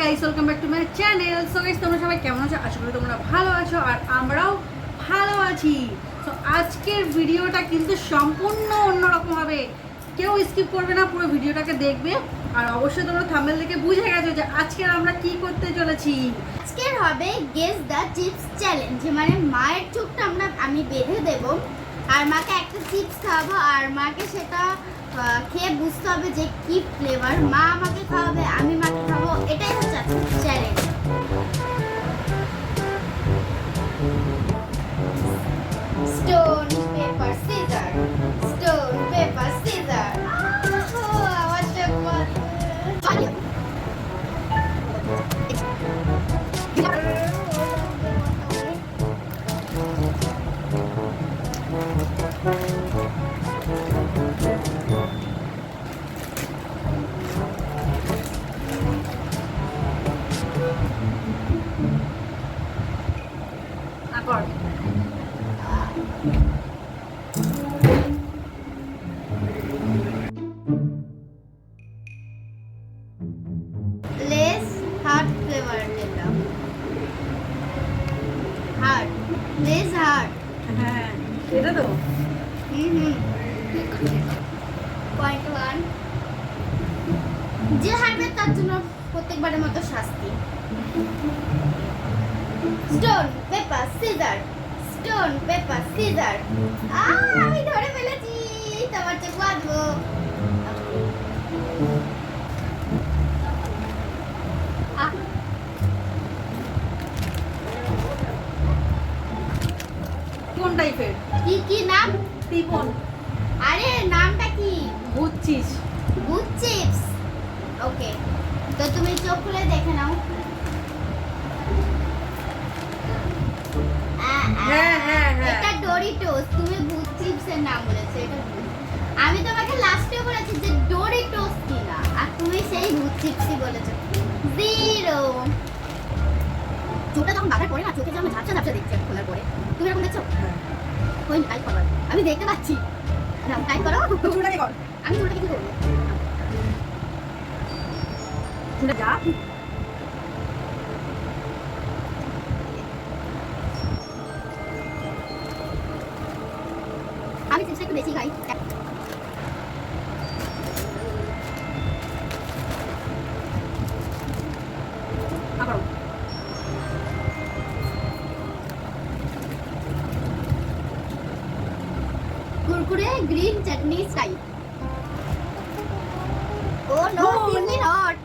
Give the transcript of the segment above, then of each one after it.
Guys welcome back to my channel so guys তোমরা সবাই কেমন আছো? আশা করি তোমরা ভালো আছো আর আমরাও ভালো আছি। তো আজকের ভিডিওটা কিন্তু সম্পূর্ণ অন্যরকম হবে। কেউ স্কিপ করবে না, পুরো ভিডিওটাকে দেখবে। আর অবশ্যই তোমরা থাম্বেল দেখে বুঝে গেছো যে আজকে আমরা কি করতে চলেছি। আজকের হবে গেস দ্য চিপস চ্যালেঞ্জ মানে মায়ের চোখটা আমরা, আমি বেঁধে দেব। আর মাকে একটা চিপস খাওয়াবো, আর মাকে সেটা খেয়ে বুঝতে হবে যে কি ফ্লেভার মা আমাকে নিলাম লেস হার্ট হ্যাঁ এটা তো হুম হুম পয়েন্ট ওয়ান যে হারবে তার জন্য প্রত্যেকবারের মতো শাস্তি। Stone paper scissor stone paper scissor আমি ধরে ফেলেছি। তোমার চোখ বাঁধবো। কি নাম? টিপন আরে নামটা কি? গুড চিপস ওকে তো তুমি চোখ খুলে দেখে নাও। হ্যাঁ, হ্যাঁ, হ্যাঁ। এটা ডোরিটোস তুমি ভূত চিপসের নাম বলেছ এটা আমি তোমাকে লাস্টে বলেছি যে ডোরিটোস কি না আর তুমি সেই ভূত চিপসই বলেছ। জিরো চোখটা যখন বাঁধার পরে না চোখে যেমন ঝাপসা ঝাপসা দেখছে খোলার পরে। তুমি এরকম দেখছ? ওই টাইপ করো। আমি দেখতে পাচ্ছি। করো। শুরুটাকে কর আমি চুলটা কি করব শুনে যা। Green chutney style oh no Oh, no. Not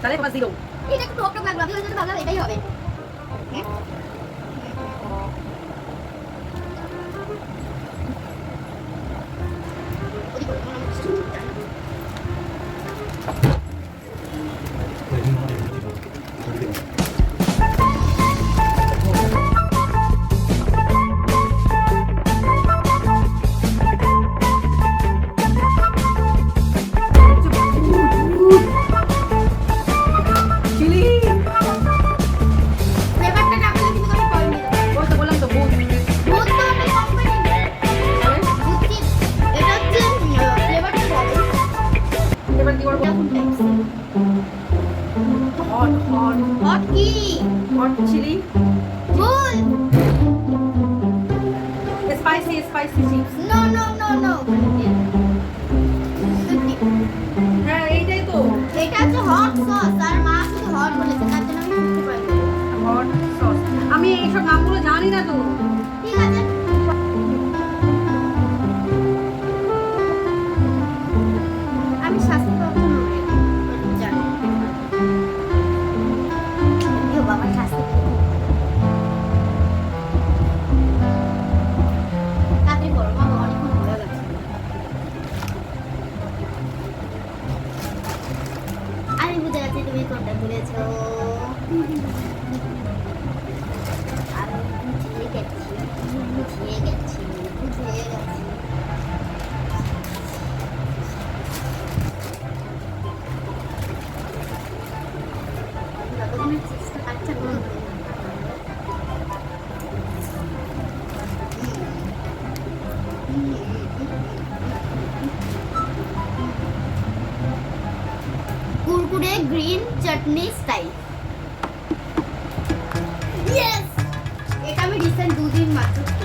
তাহলে কত জিরো এটা একটু টক টক লাগল আমি ওই জন্য ভাবলাম এটাই হবে হ্যাঁ? কি? Hot chilli spicy spicy chips no no no no হ্যাঁ এইটাই তো। এটা হচ্ছে হট সস আর মা শুধু হট বলেছে তার জন্য আমি হট সস আমি এইসব নামগুলো জানি না তো। ঠিক আছে বুঝে গেছি তুমি কোনটা ভুলেছো আমি বুঝিয়ে গেছি বুঝিয়ে গেছি বুঝিয়ে গেছি যতক্ষণে গ্রিন চাটনি স্টাইল ইয়েস এটা আমি রিসেন্ট দুদিন মাত্র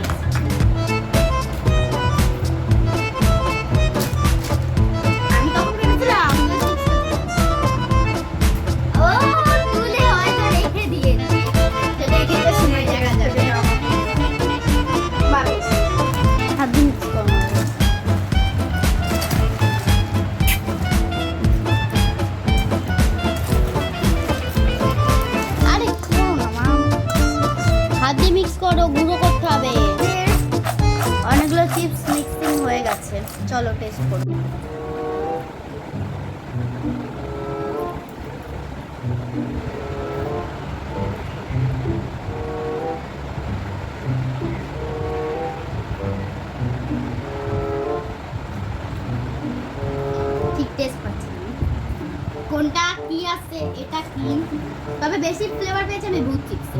করো গুঁড়ো করতে হবে। অনেকগুলো চিপস মিক্সিং হয়ে গেছে। চলো টেস্ট করো। ঠিক টেস্ট পাচ্ছি না। আমি। কোনটা কি আছে, এটা কি? তবে বেশি ফ্লেভার পেয়েছে আমি ভূত চিপসে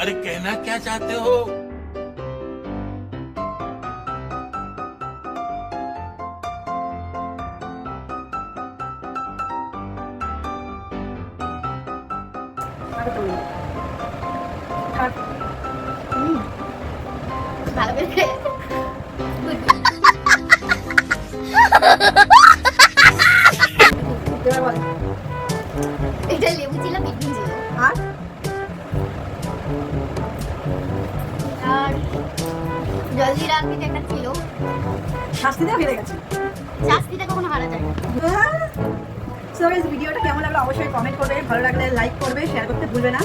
अरे कहना क्या चाहते हो Ha ha ha! একটা ছিল। শাস্তি হেরে গেছে। শাস্তিটা কখনো হারা যায় সো ভিডিওটা কেমন লাগল অবশ্যই কমেন্ট করবে ভালো লাগলে লাইক করবে শেয়ার করতে ভুলবে না।